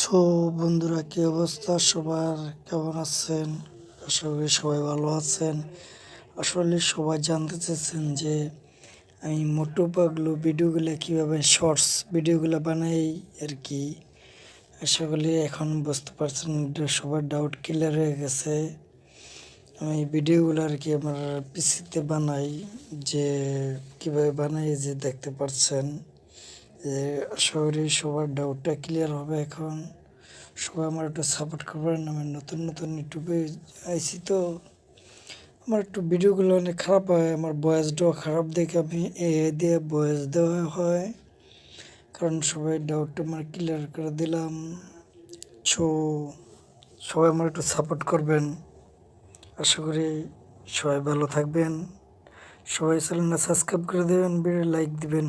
So বন্ধুরা, কী অবস্থা? সবার কেমন আছেন? আশা করি সবাই ভালো আছেন। আসলে সবাই জানতে চাচ্ছেন যে আমি মোটু পাগলু ভিডিওগুলো কীভাবে শর্টস ভিডিওগুলো বানাই আর কি। আশা করি এখন বুঝতে পারছেন সবার ডাউট ক্লিয়ার হয়ে গেছে। আমি ভিডিওগুলো আর কি আমার পিসিতে বানাই, যে কীভাবে বানাই যে দেখতে পাচ্ছেন করি সবার ডাউটটা ক্লিয়ার হবে এখন। সবাই আমার একটু সাপোর্ট করবেন, আমি নতুন নতুন ইউটিউবে আইছি তো। আমার একটু ভিডিওগুলো অনেক খারাপ হয়, আমার বয়েসটাও খারাপ দেখে আমি এ দিয়ে বয়েস দেওয়া হয়। কারণ সবাই ডাউটটা আমার ক্লিয়ার করে দিলাম। সো সবাই আমার একটু সাপোর্ট করবেন। আশা করি সবাই ভালো থাকবেন। সবাই চ্যানেলটা সাবস্ক্রাইব করে দেবেন ভিডিও লাইক দিবেন।